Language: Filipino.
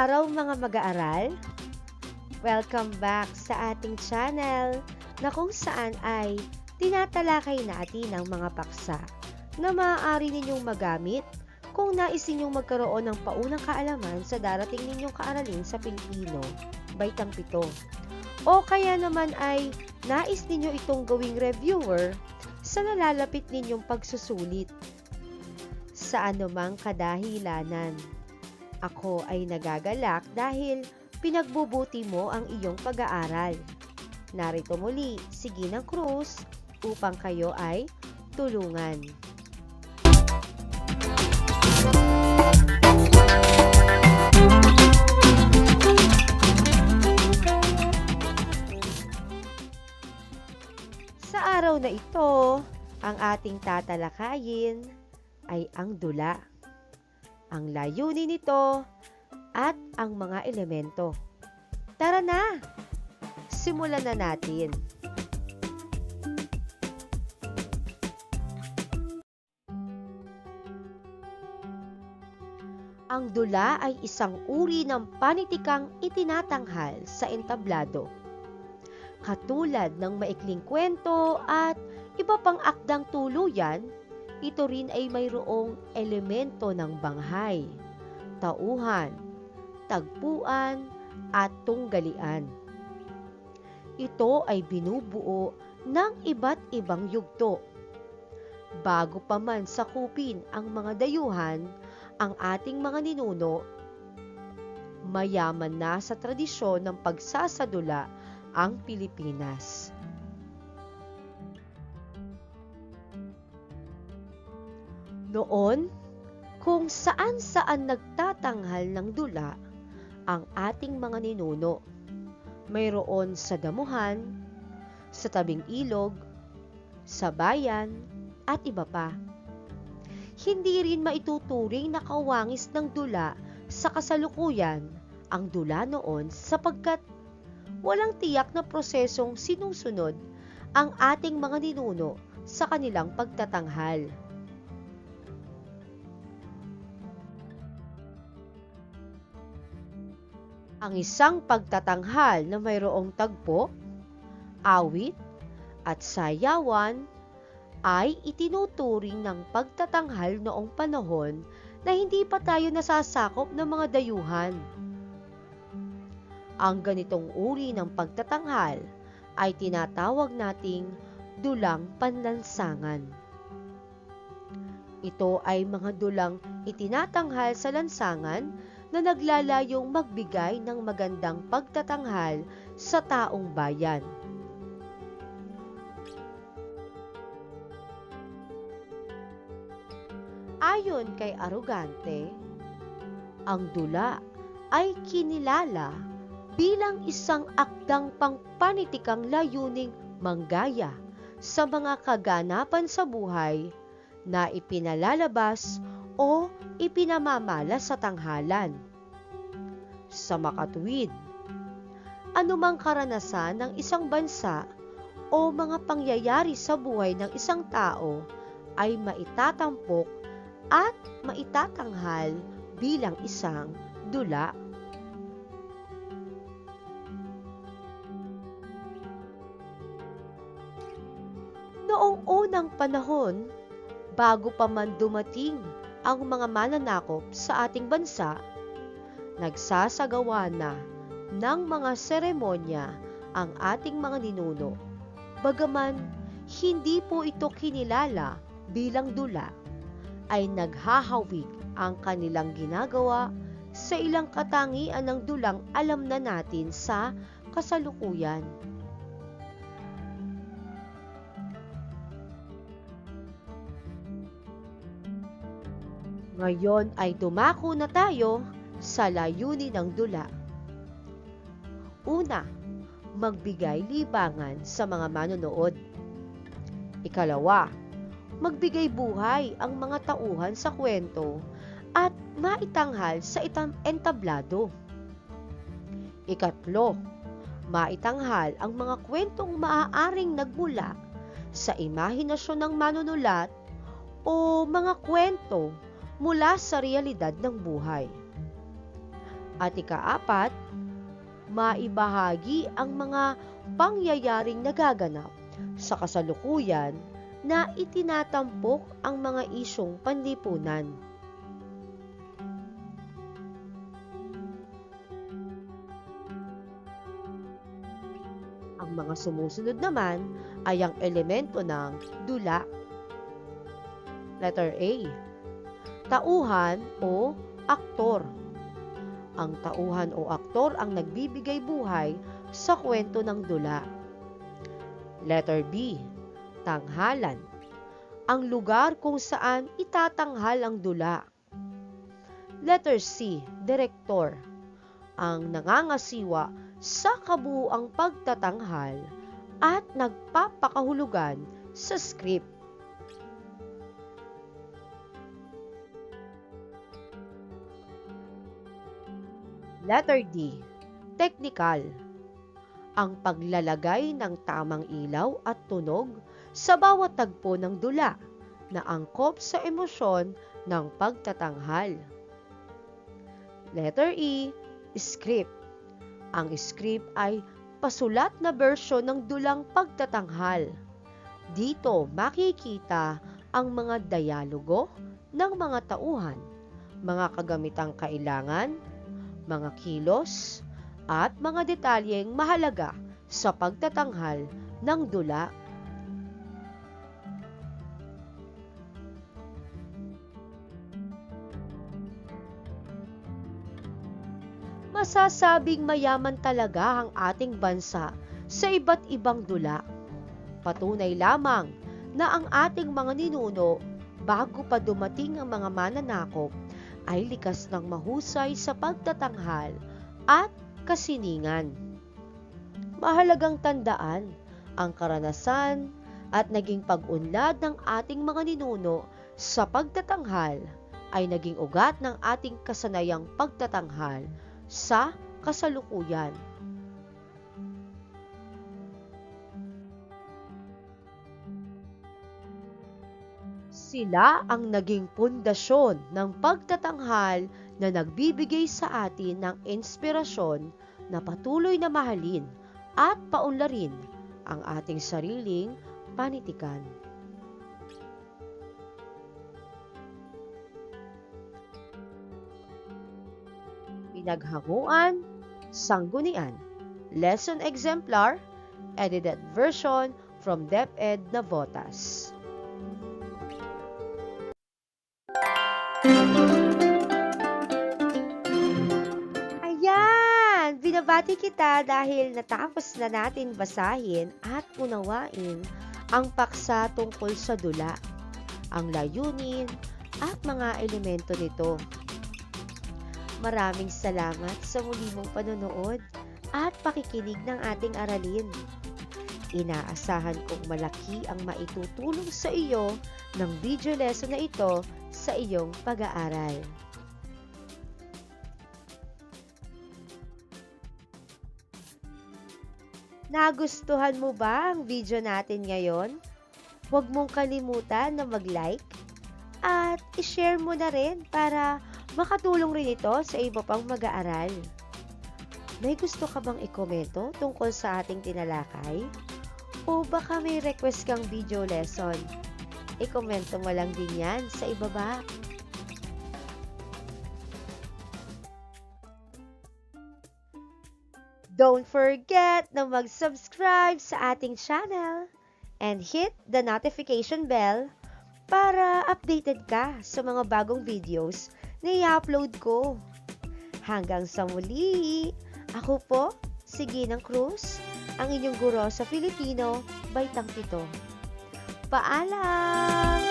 araw mga mag-aaral! Welcome back sa ating channel na kung saan ay tinatalakay natin ang mga paksa na maaari ninyong magamit kung nais ninyong magkaroon ng paunang kaalaman sa darating ninyong kaaralin sa Pilipino, Baitang Pito. O kaya naman ay nais ninyo itong gawing reviewer sa nalalapit ninyong pagsusulit sa anumang kadahilanan. Ako ay nagagalak dahil pinagbubuti mo ang iyong pag-aaral. Narito muli si Ginang Cruz upang kayo ay tulungan. Sa araw na ito, ang ating tatalakayin ay ang dula ang layunin nito, at ang mga elemento. Tara na! Simulan na natin. Ang dula ay isang uri ng panitikang itinatanghal sa entablado. Katulad ng maikling kwento at iba pang akdang tuluyan, ito rin ay mayroong elemento ng banghay, tauhan, tagpuan, at tunggalian. Ito ay binubuo ng iba't ibang yugto. Bago pa man sakupin ang mga dayuhan, ang ating mga ninuno, mayaman na sa tradisyon ng pagsasadula ang Pilipinas. Noon, kung saan-saan nagtatanghal ng dula ang ating mga ninuno. Mayroon sa damuhan, sa tabing ilog, sa bayan, at iba pa. Hindi rin maituturing na kawangis ng dula sa kasalukuyan ang dula noon sapagkat walang tiyak na prosesong sinusunod ang ating mga ninuno sa kanilang pagtatanghal. Ang isang pagtatanghal na mayroong tagpo, awit, at sayawan ay itinuturing ng pagtatanghal noong panahon na hindi pa tayo nasasakop ng mga dayuhan. Ang ganitong uri ng pagtatanghal ay tinatawag nating dulang panlansangan. Ito ay mga dulang itinatanghal sa lansangan na naglalayong magbigay ng magandang pagtatanghal sa taong bayan. Ayon kay Arugante, ang dula ay kinilala bilang isang akdang pangpanitikang layuning manggaya sa mga kaganapan sa buhay na ipinalalabas o ipinamamala sa tanghalan. Sa makatuwid, anumang karanasan ng isang bansa o mga pangyayari sa buhay ng isang tao ay maitatampok at maitatanghal bilang isang dula. Noong unang panahon, bago pa man dumating ang mga mananakop sa ating bansa, nagsasagawa na ng mga seremonya ang ating mga ninuno. Bagaman hindi po ito kinilala bilang dula, ay naghahawig ang kanilang ginagawa sa ilang katangian ng dulang alam na natin sa kasalukuyan. Ngayon ay dumako na tayo sa layunin ng dula. Una, magbigay libangan sa mga manonood. Ikalawa, magbigay buhay ang mga tauhan sa kwento at maitanghal sa itang entablado. Ikatlo, maitanghal ang mga kwentong maaaring nagmula sa imahinasyon ng manunulat o mga kwento mula sa realidad ng buhay. At ikaapat, maibahagi ang mga pangyayaring nagaganap sa kasalukuyan na itinatampok ang mga isyong panlipunan. Ang mga sumusunod naman ay ang elemento ng dula. Letter A. Tauhan o aktor. Ang tauhan o aktor ang nagbibigay buhay sa kwento ng dula. Letter B. Tanghalan. Ang lugar kung saan itatanghal ang dula. Letter C. Direktor. Ang nangangasiwa sa kabuuang pagtatanghal at nagpapakahulugan sa script. Letter D. Technical. Ang paglalagay ng tamang ilaw at tunog sa bawat tagpo ng dula na angkop sa emosyon ng pagtatanghal. Letter E. Script. Ang script ay pasulat na bersyon ng dulang pagtatanghal. Dito makikita ang mga dialogo ng mga tauhan, mga kagamitang kailangan, mga kilos, at mga detalyeng mahalaga sa pagtatanghal ng dula. Masasabing mayaman talaga ang ating bansa sa iba't ibang dula. Patunay lamang na ang ating mga ninuno bago pa dumating ang mga mananakop ay likas ng mahusay sa pagtatanghal at kasiningan. Mahalagang tandaan ang karanasan at naging pag-unlad ng ating mga ninuno sa pagtatanghal ay naging ugat ng ating kasanayang pagtatanghal sa kasalukuyan. Sila ang naging pundasyon ng pagtatanghal na nagbibigay sa atin ng inspirasyon na patuloy na mahalin at paunlarin ang ating sariling panitikan. Pinaghanguan, Sanggunian, Lesson Exemplar, edited version from DepEd Navotas. Binabati kita dahil natapos na natin basahin at unawain ang paksa tungkol sa dula, ang layunin at mga elemento nito. Maraming salamat sa muli mong panonood at pakikinig ng ating aralin. Inaasahan kong malaki ang maitutulong sa iyo ng video lesson na ito sa iyong pag-aaral. Nagustuhan mo ba ang video natin ngayon? Huwag mong kalimutan na mag-like at i-share mo na rin para makatulong rin ito sa iba pang mag-aaral. May gusto ka bang ikomento tungkol sa ating tinalakay? O baka may request kang video lesson? Ikomento mo lang din yan sa ibaba. Don't forget na mag-subscribe sa ating channel and hit the notification bell para updated ka sa mga bagong videos na i-upload ko. Hanggang sa muli, ako po, si Ginang Cruz, ang inyong guro sa Filipino, Baitang Pito. Paalam!